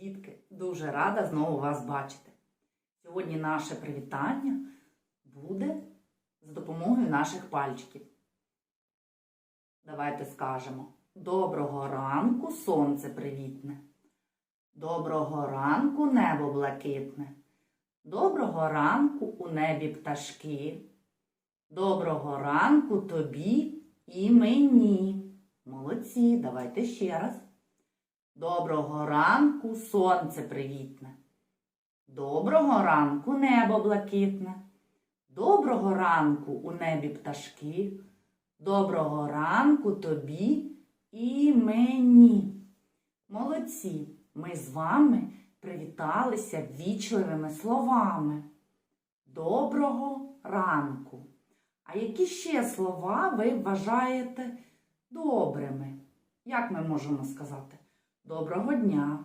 Дітки, дуже рада знову вас бачити. Сьогодні наше привітання буде за допомогою наших пальчиків. Давайте скажемо: Доброго ранку, сонце привітне. Доброго ранку, небо блакитне. Доброго ранку у небі пташки. Доброго ранку тобі і мені. Молодці, давайте ще раз. Доброго ранку, сонце привітне. Доброго ранку, небо блакитне. Доброго ранку у небі пташки. Доброго ранку тобі і мені. Молодці, ми з вами привіталися ввічливими словами. Доброго ранку. А які ще слова ви вважаєте добрими? Як ми можемо сказати? Доброго дня,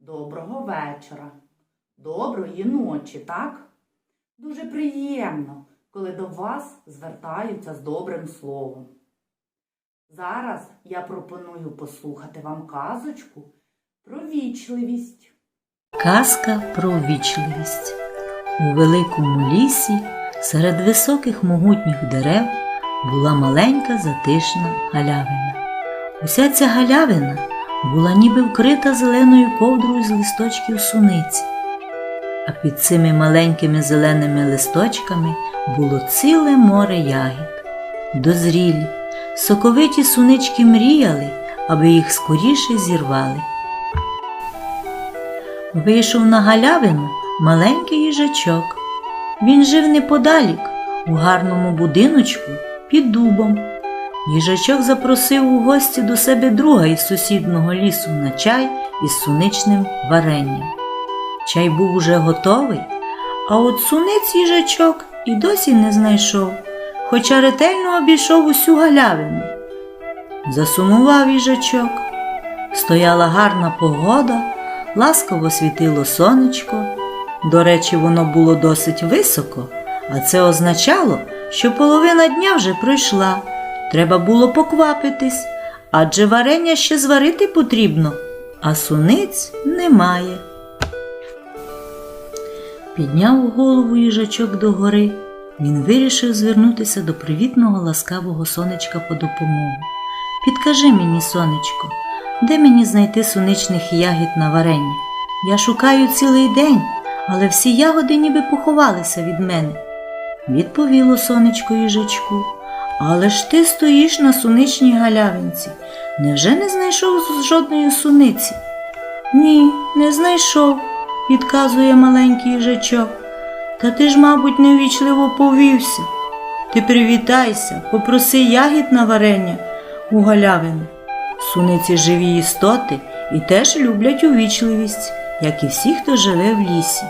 доброго вечора, доброї ночі, так? Дуже приємно, коли до вас звертаються з добрим словом. Зараз я пропоную послухати вам казочку про вічливість. Казка про ввічливість. У великому лісі серед високих могутніх дерев була маленька затишна галявина. Уся ця галявина була ніби вкрита зеленою ковдрою з листочків суниці, а під цими маленькими зеленими листочками було ціле море ягід. Дозрілі, соковиті сунички мріяли, аби їх скоріше зірвали. Вийшов на галявину маленький їжачок. Він жив неподалік, у гарному будиночку під дубом. Їжачок запросив у гості до себе друга із сусідного лісу на чай із суничним варенням. Чай був уже готовий, а от суниць їжачок і досі не знайшов, хоча ретельно обійшов усю галявину. Засумував їжачок. Стояла гарна погода, ласково світило сонечко. До речі, воно було досить високо, а це означало, що половина дня вже пройшла. Треба було поквапитись, адже варення ще зварити потрібно, а суниць немає. Підняв голову їжачок догори. Він вирішив звернутися до привітного ласкавого сонечка по допомогу. Підкажи мені, сонечко, де мені знайти суничних ягід на варення? Я шукаю цілий день, але всі ягоди ніби поховалися від мене. Відповіло сонечко їжачку. Але ж ти стоїш на суничній галявинці. Невже не знайшов жодної суниці? Ні, не знайшов, відказує маленький їжачок. Та ти ж, мабуть, невічливо повівся. Ти привітайся, попроси ягід на варення у галявину. Суниці живі істоти і теж люблять увічливість, як і всі, хто живе в лісі.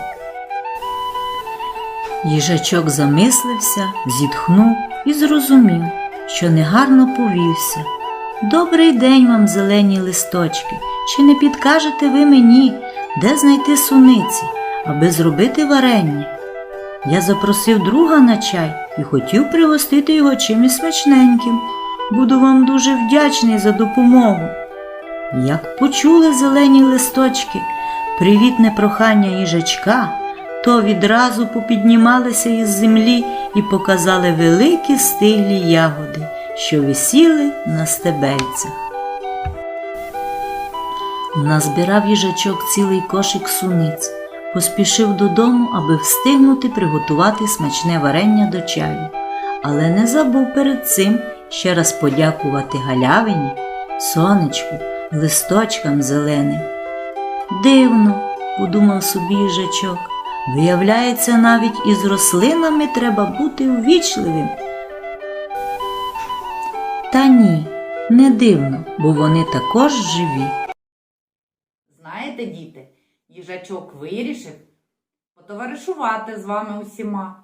Їжачок замислився, зітхнув і зрозумів, що негарно повівся. Добрий день вам, зелені листочки. Чи не підкажете ви мені, де знайти суниці, аби зробити варення? Я запросив друга на чай і хотів пригостити його чимось смачненьким. Буду вам дуже вдячний за допомогу. Як почули зелені листочки привітне прохання їжачка, то відразу попіднімалися із землі і показали великі стиглі ягоди, що висіли на стебельцях. Назбирав їжачок цілий кошик суниць, поспішив додому, аби встигнути приготувати смачне варення до чаю, але не забув перед цим ще раз подякувати галявині, сонечку, листочкам зеленим. Дивно, подумав собі їжачок, виявляється, навіть із рослинами треба бути увічливим. Та ні, не дивно, бо вони також живі. Знаєте, діти, їжачок вирішив потоваришувати з вами усіма.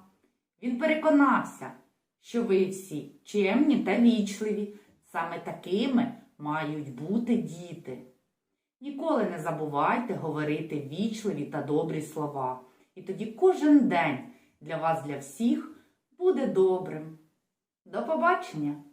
Він переконався, що ви всі чемні та вічливі. Саме такими мають бути діти. Ніколи не забувайте говорити вічливі та добрі слова. І тоді кожен день для вас, для всіх буде добрим. До побачення!